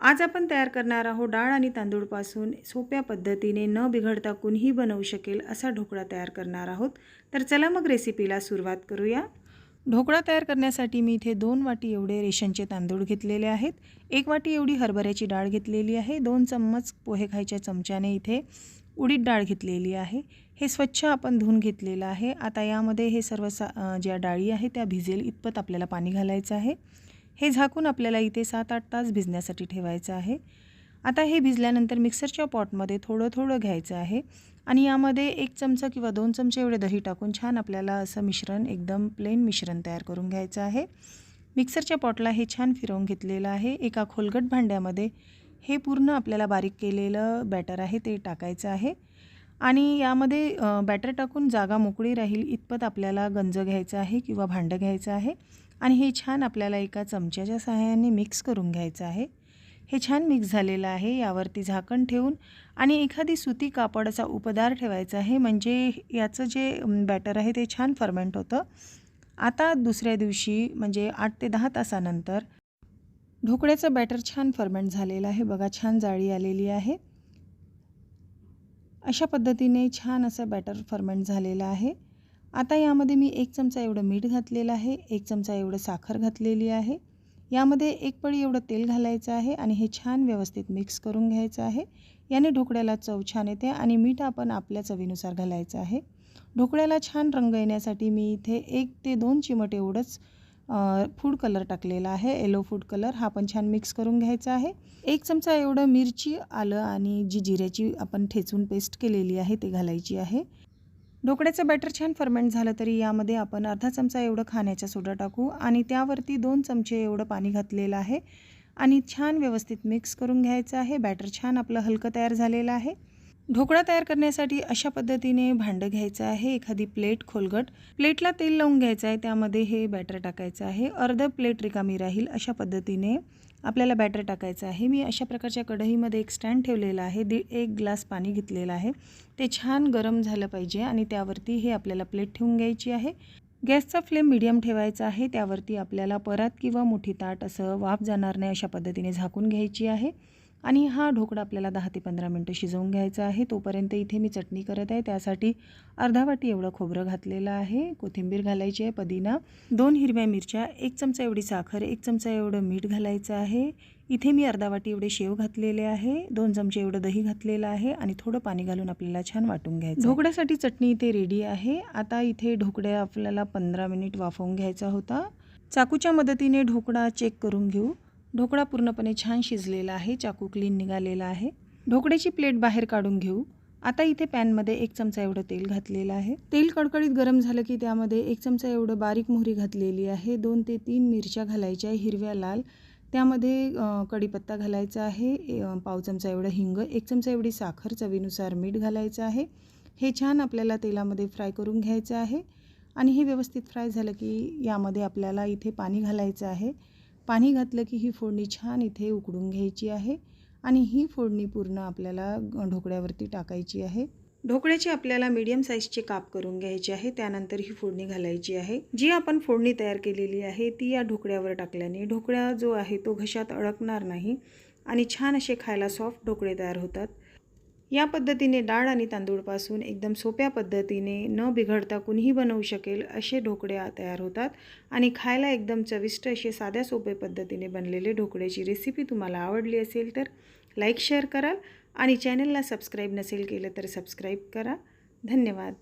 आज आपण तयार करणार आहोत डाळ आणि तांदूळपासून सोप्या पद्धतीने न बिघडता कुणीही बनवू शकेल असा ढोकळा तयार करणार आहोत. तर चला मग रेसिपीला सुरुवात करूया. ढोकळा तयार करण्यासाठी मी इथे दोन वाटी एवढे रेशनचे तांदूळ घेतलेले आहेत. एक वाटी एवढी हरभऱ्याची डाळ घेतलेली आहे. दोन चम्मच पोहे खायच्या चमच्याने इथे उडीद डाळ घेतलेली आहे. हे स्वच्छ आपण धुवून घेतलेलं आहे. आता यामध्ये हे सर्व सा ज्या डाळी आहे त्या भिजेल इतपत आपल्याला पाणी घालायचं आहे. हे झाकून आपल्याला इथे सात आठ तास भिजण्यासाठी ठेवायचं आहे. आता हे भिजल्यानंतर मिक्सरच्या पॉटमध्ये थोडं थोडं घ्यायचं आहे आणि यामध्ये एक चमचा किंवा दोन चमचे एवढे दही टाकून छान आपल्याला असं मिश्रण एकदम प्लेन मिश्रण तयार करून घ्यायचं आहे. मिक्सरच्या पॉटला हे छान फिरवून घेतलेलं आहे. एका खोलगट भांड्यामध्ये हे पूर्ण आपल्याला बारीक केलेलं बॅटर आहे ते टाकायचं आहे. आणि यामध्ये बॅटर टाकून जागा मोकळी राहील इतपत आपल्याला गंज घ्यायचं आहे किंवा भांडं घ्यायचं आहे. आणि हे छान आपल्याला एका चमच्याच्या सहाय्याने मिक्स करून घ्यायचं आहे. हे छान मिक्स झालेलं आहे यावरती झाकण ठेवून. आणि एखादी सुती कापडाचा उपदार ठेवायचा आहे म्हणजे याचं जे बॅटर आहे ते छान फर्मेंट होतं. आता दुसऱ्या दिवशी म्हणजे आठ ते दहा तासानंतर ढोकळ्याचं बॅटर छान फर्मेंट झालेलं आहे. बघा छान जाळी आलेली आहे. अशा पद्धतीने छान असं बॅटर फर्मेंट झालेलं आहे. आता यामध्ये मी एक चमचा एवढं मीठ घातलेलं आहे एक चमचा एवढं साखर घातलेली आहे. यामध्ये एक पळी एवढं तेल घालायचं आहे आणि हे छान व्यवस्थित मिक्स करून घ्यायचं आहे. याने ढोकळ्याला चव छान येते आणि मीठ आपण आपल्या चवीनुसार घालायचं आहे. ढोकळ्याला छान रंग येण्यासाठी मी इथे एक ते दोन चिमट एवढंच फूड कलर टाकलेला आहे. येलो फूड कलर हा पण छान मिक्स करून घ्यायचा आहे. एक चमचा एवढं मिरची आलं आणि जी जिऱ्याची आपण ठेचून पेस्ट केलेली आहे ते घालायची आहे. ढोकळ्याचं बॅटर छान फर्मेंट झालं तरी यामध्ये आपण अर्धा चमचा एवढं खाण्याचा सोडा टाकू आणि त्यावरती दोन चमचे एवढं पाणी घातलेलं आहे. आणि छान व्यवस्थित मिक्स करून घ्यायचं आहे. बॅटर छान आपलं हलकं तयार झालेलं आहे. ढोकळा तयार करण्यासाठी अशा पद्धतीने भांडं घ्यायचं आहे. एखादी प्लेट खोलगट. प्लेटला तेल लावून घ्यायचं आहे. त्यामध्ये हे बॅटर टाकायचं आहे. अर्ध प्लेट रिकामी राहील अशा पद्धतीने आपल्याला बॅटर टाकायचं आहे. मी अशा प्रकारच्या कढईमध्ये एक स्टँड ठेवलेला आहे. दीड एक ग्लास पाणी घेतलेलं आहे. ते छान गरम झालं पाहिजे आणि त्यावरती हे आपल्याला प्लेट ठेवून घ्यायची आहे. गॅसचा फ्लेम मिडियम ठेवायचा आहे. त्यावरती आपल्याला परात किंवा मोठी ताट असं वाफ जाणार नाही अशा पद्धतीने झाकून घ्यायची आहे. आणि हा ढोकळा आपल्याला दहा ते पंधरा मिनटं शिजवून घ्यायचा आहे. तोपर्यंत इथे मी चटणी करत आहे. त्यासाठी अर्धा वाटी एवढं खोबरं घातलेलं आहे. कोथिंबीर घालायची आहे पदिना. दोन हिरव्या मिरच्या एक चमचा एवढी साखर एक चमचा एवढं मीठ घालायचं आहे. इथे मी अर्धा वाटी एवढे शेव घातलेले आहे. दोन चमचे एवढं दही घातलेलं आहे आणि थोडं पाणी घालून आपल्याला छान वाटून घ्यायचं ढोकळ्यासाठी चटणी इथे रेडी आहे. आता इथे ढोकळ्या आपल्याला पंधरा मिनिट वाफवून घ्यायचा होता. चाकूच्या मदतीने ढोकळा चेक करून घेऊ. ढोकळा पूर्णपणे छान शिजलेला आहे चाकू क्लीन निघालेला आहे. ढोकळ्याची प्लेट बाहेर काढून घेऊ. आता इथे पॅनमध्ये एक चमचा एवढं तेल घातलेलं आहे. तेल कडकडीत गरम झालं की त्यामध्ये एक चमचा एवढं बारीक मोहरी घातलेली आहे. दोन ते तीन मिरच्या घालायच्या हिरव्या लाल. त्यामध्ये कढीपत्ता घालायचा आहे. पाव चमचा एवढं हिंग एक चमचा एवढी साखर चवीनुसार मीठ घालायचं आहे. हे छान आपल्याला तेलामध्ये फ्राय करून घ्यायचं आहे. आणि हे व्यवस्थित फ्राय झालं की यामध्ये आपल्याला इथे पाणी घालायचं आहे. पाणी घातलं की ही फोडणी छान इथे उकडून घ्यायची आहे आणि ही फोडणी पूर्ण आपल्याला ढोकळ्यावरती टाकायची आहे. ढोकळ्याची आपल्याला मीडियम साईजचे काप करून घ्यायचे आहे. त्यानंतर ही फोडणी घालायची आहे. जी आपण फोडणी तयार केलेली आहे ती या ढोकळ्यावर टाकल्याने ढोकळा जो आहे तो घशात अडकणार नाही आणि छान असे खायला सॉफ्ट ढोकळे तयार होतात. या पद्धतीने डाळ आणि तांदूळपासून एकदम सोप्या पद्धतीने न बिघडता कुणीही बनवू शकेल असे ढोकळे तयार होतात आणि खायला एकदम चविष्ट असे साध्या सोपे पद्धतीने बनलेले ढोकळ्याची रेसिपी तुम्हाला आवडली असेल तर लाईक शेअर कराल आणि चॅनलला सबस्क्राईब नसेल केलं तर सबस्क्राईब करा. धन्यवाद.